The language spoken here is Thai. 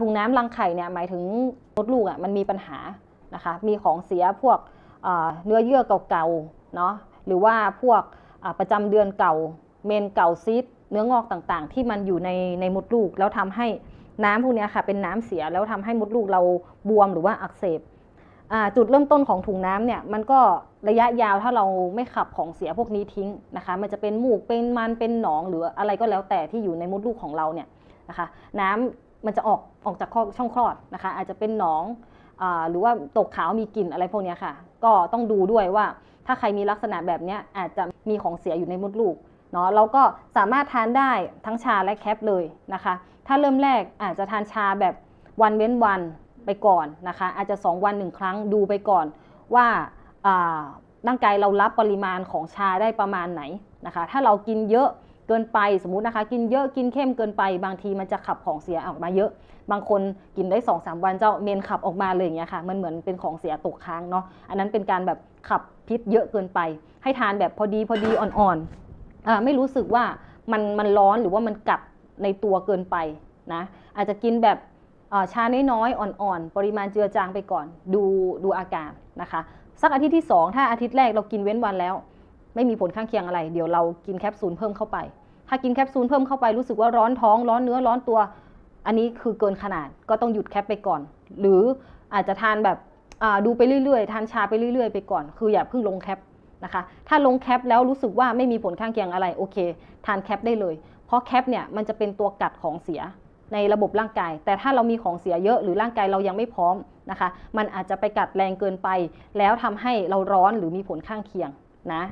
ถุงน้ำรังไข่เนี่ยหมายถึงมดลูกอะมันมีปัญหานะคะ มีของเสียพวกเนื้อเยื่อเก่าๆเนาะหรือว่าพวกประจำเดือนเก่า เมนเก่าซีดเนื้องอกต่างๆ ที่มันอยู่ในในมดลูก แล้วทำให้น้ำพวกนี้ค่ะเป็นน้ำเสียแล้วทำให้มดลูกเราบวมหรือว่าอักเสบจุดเริ่มต้นของถุงน้ำเนี่ยมันก็ระยะยาวถ้าเราไม่ขับของเสียพวกนี้ทิ้งนะคะ มันจะเป็นหมูกเป็นมันเป็นหนองหรืออะไรก็แล้วแต่ที่อยู่ในมดลูกของเราเนี่ยนะคะ น้ำ มันจะออกออกจากช่องคลอดนะคะ อาจจะเป็นหนองอหรือว่าตกขาวมีกลิ่นอะไรพวกนี้ค่ะ ก็ต้องดูด้วยว่าถ้าใครมีลักษณะแบบนี้อาจจะมีของเสียอยู่ในมดลูกเนาะเราก็สามารถทานได้ทั้งชาและแคปเลยนะคะ ถ้าเริ่มแรกอาจจะทานชาแบบวันเว้นวันไปก่อนนะคะ อาจจะ 2 วันหนึ่งครั้งดูไปก่อนว่าอ่าร่างกายเรารับปริมาณของชาได้ประมาณไหนนะคะ ถ้าเรากินเยอะ เกินไปสมมตินะคะ กินเยอะกินเข้มเกินไป บางทีมันจะขับของเสียออกมาเยอะ บางคนกินได้2อสวันเจ้าเมนขับออกมาเลยอย่างเงี้ยค่ะ มันเหมือนเป็นของเสียตกค้างเนาะอันนั้นเป็นการแบบขับพิษเยอะเกินไป ให้ทานแบบพอดีพอดีอ่อนๆอ่าไม่รู้สึกว่ามันมันร้อนหรือว่ามันกัดในตัวเกินไปนะอาจจะกินแบบชาน้อยๆอ่อนๆ ปริมาณเจือจางไปก่อน ดูดูอาการนะคะ สักอาทิตย์ที่ 2 ถ้าอาทิตย์แรกเรากินเว้นวันแล้ว ไม่มีผลข้างเคียงอะไร เดี๋ยวเรากินแคปซูลเพิ่มเข้าไป ถ้ากินแคปซูลเพิ่มเข้าไปรู้สึกว่าร้อนท้องร้อนเนื้อร้อนตัว อันนี้คือเกินขนาดก็ต้องหยุดแคปไปก่อน หรืออาจจะทานแบบดูไปเรื่อยๆ ทานชาไปเรื่อยๆ ไปก่อน คืออย่าเพิ่งลงแคปนะคะ ถ้าลงแคปแล้วรู้สึกว่าไม่มีผลข้างเคียงอะไรโอเค ทานแคปได้เลย เพราะแคปเนี่ยมันจะเป็นตัวกัดของเสียในระบบร่างกาย แต่ถ้าเรามีของเสียเยอะหรือร่างกายเรายังไม่พร้อมนะคะ มันอาจจะไปกัดแรงเกินไป แล้วทำให้เราร้อนหรือมีผลข้างเคียงนะ